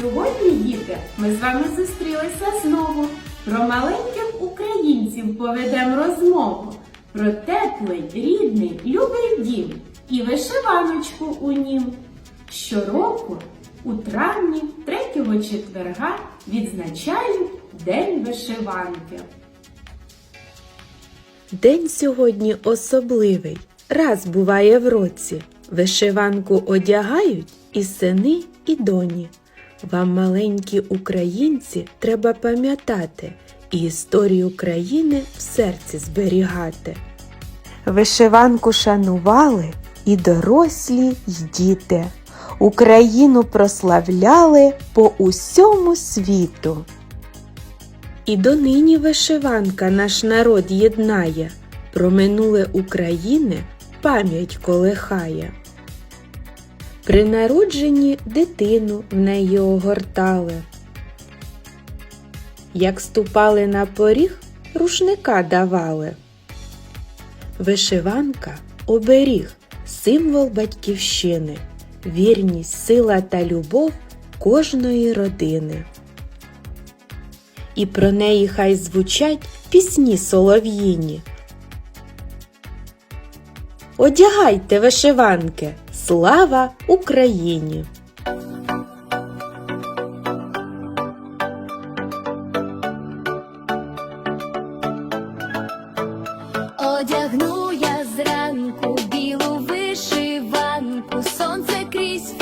Сьогодні, діти, ми з вами зустрілися знову. Про маленьких українців поведемо розмову. Про теплий, рідний, любий дім і вишиваночку у нім. Щороку у травні третього четверга відзначають День вишиванки. День сьогодні особливий. Раз буває в році. Вишиванку одягають і сини, і доні. Вам, маленькі українці, треба пам'ятати і історію країни в серці зберігати. Вишиванку шанували і дорослі, й діти. Україну прославляли по усьому світу. І донині вишиванка наш народ єднає, про минуле України пам'ять колихає. При народженні дитину в неї огортали. Як ступали на поріг, рушника давали. Вишиванка оберіг, символ батьківщини, вірність, сила та любов кожної родини. І про неї хай звучать пісні солов'їні. Одягайте вишиванки! Слава Україні! Одягну я зранку білу вишиванку, сонце крізь.